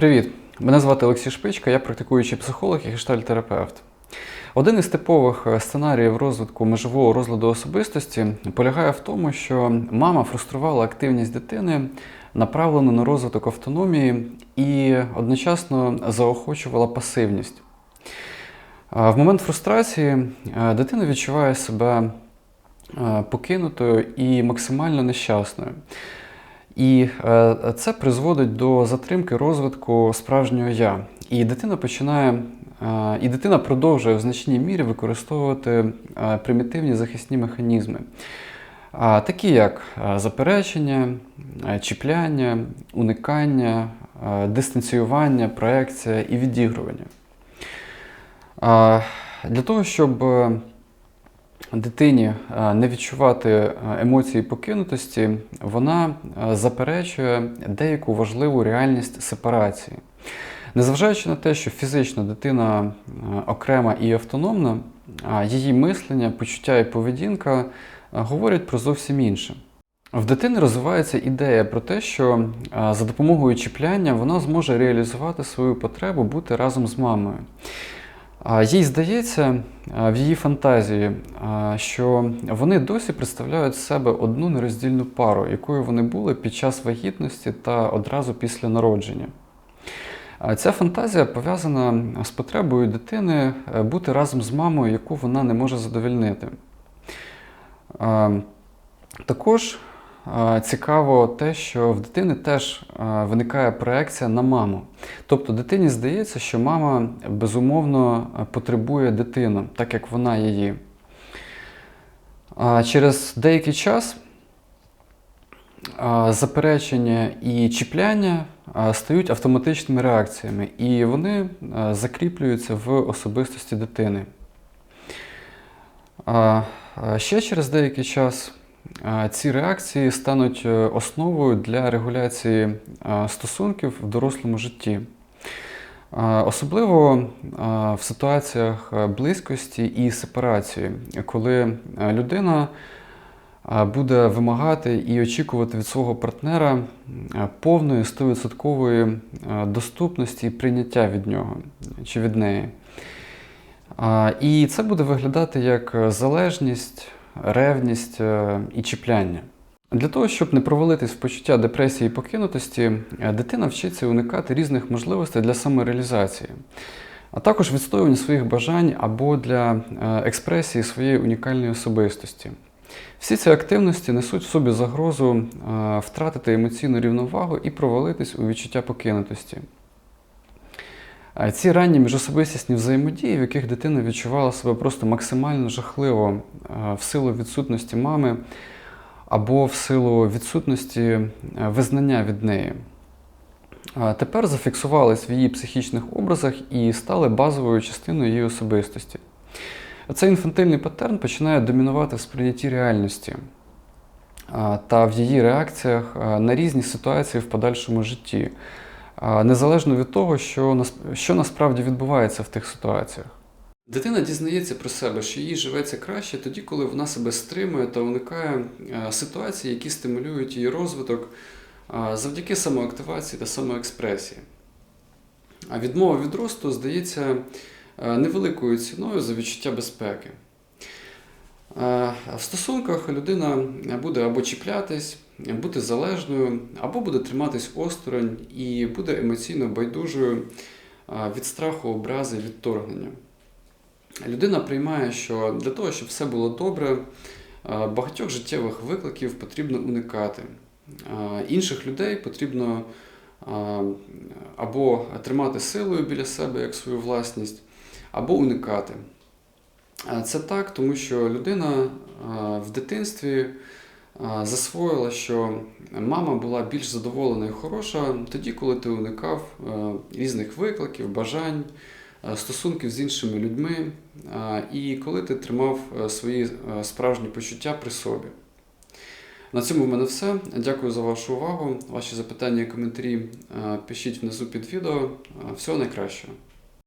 Привіт! Мене звати Олексій Шпичка, я практикуючий психолог і гештальтерапевт. Один із типових е, сценаріїв розвитку межового розладу особистості полягає в тому, що мама фруструвала активність дитини, направлену на розвиток автономії і одночасно заохочувала пасивність. Е, В момент фрустрації е, дитина відчуває себе покинутою і максимально нещасною. І е, це призводить до затримки розвитку справжнього я. І дитина починає, е, і дитина продовжує в значній мірі використовувати е, примітивні захисні механізми, такі як заперечення, чіпляння, уникання, дистанціювання, проекція і відігрування. Для того, щоб дитині е, не відчувати е, емоції покинутості, вона е, заперечує деяку важливу реальність сепарації. Незважаючи на те, що фізично дитина окрема і автономна, її мислення, почуття і поведінка говорять про зовсім інше. В дитини розвивається ідея про те, що за допомогою чіпляння вона зможе реалізувати свою потребу бути разом з мамою. Їй здається в її фантазії, що вони досі представляють себе одну нероздільну пару, якою вони були під час вагітності та одразу після народження. Ця фантазія пов'язана з потребою дитини е, бути разом з мамою, яку вона не може задовольнити. А, Також цікаво те, що в дитини теж виникає проекція на маму. Тобто дитині здається, що мама безумовно потребує дитину, так як вона її. Через деякий час заперечення і чіпляння стають автоматичними реакціями, і вони закріплюються в особистості дитини. Ще через деякий час ці реакції стануть е, основою для регуляції стосунків в дорослому житті. Особливо в ситуаціях е, близькості і сепарації, коли е, людина буде вимагати і очікувати від свого партнера е, повної 100% е, доступності і прийняття від нього чи від неї. І це буде виглядати як е, залежність, ревність е, і чіпляння. Для того, щоб не провалитись в почуття депресії і покинутості, е, дитина вчиться уникати різних можливостей для самореалізації, а також відстоювання своїх бажань або для е, експресії своєї унікальної особистості. Всі ці активності несуть в собі загрозу втратити емоційну рівновагу і провалитись у відчуття покинутості. Ці ранні міжособистісні взаємодії, в яких дитина відчувала себе просто максимально жахливо е, в силу відсутності мами або в силу відсутності е, визнання від неї. Тепер зафіксувались в її психічних образах і стали базовою частиною її особистості. Цей інфантильний паттерн починає домінувати в сприйнятті реальності та в її реакціях на різні ситуації в подальшому житті, незалежно від того, що, що насправді відбувається в тих ситуаціях. Дитина дізнається про себе, що їй живеться краще тоді, коли вона себе стримує та уникає е, ситуацій, які стимулюють її розвиток завдяки самоактивації та самоекспресії. А відмова від росту здається е, невеликою ціною за відчуття безпеки. Е, В стосунках людина буде або чіплятись, бути залежною, або буде триматись осторонь і буде емоційно байдужою е, від страху, образи відторгнення. Людина приймає, що для того, щоб все було добре, е, багатьох життєвих викликів потрібно уникати. Інших людей потрібно або тримати силою біля себе як свою власність, або уникати. Це так, тому що людина в дитинстві засвоїла, що мама була більш задоволена і хороша тоді, коли ти уникав різних викликів, бажань, стосунків з іншими людьми, і коли ти тримав свої справжні почуття при собі. На цьому в мене все. Дякую за вашу увагу. Ваші запитання і коментарі пишіть внизу під відео. Всього найкращого.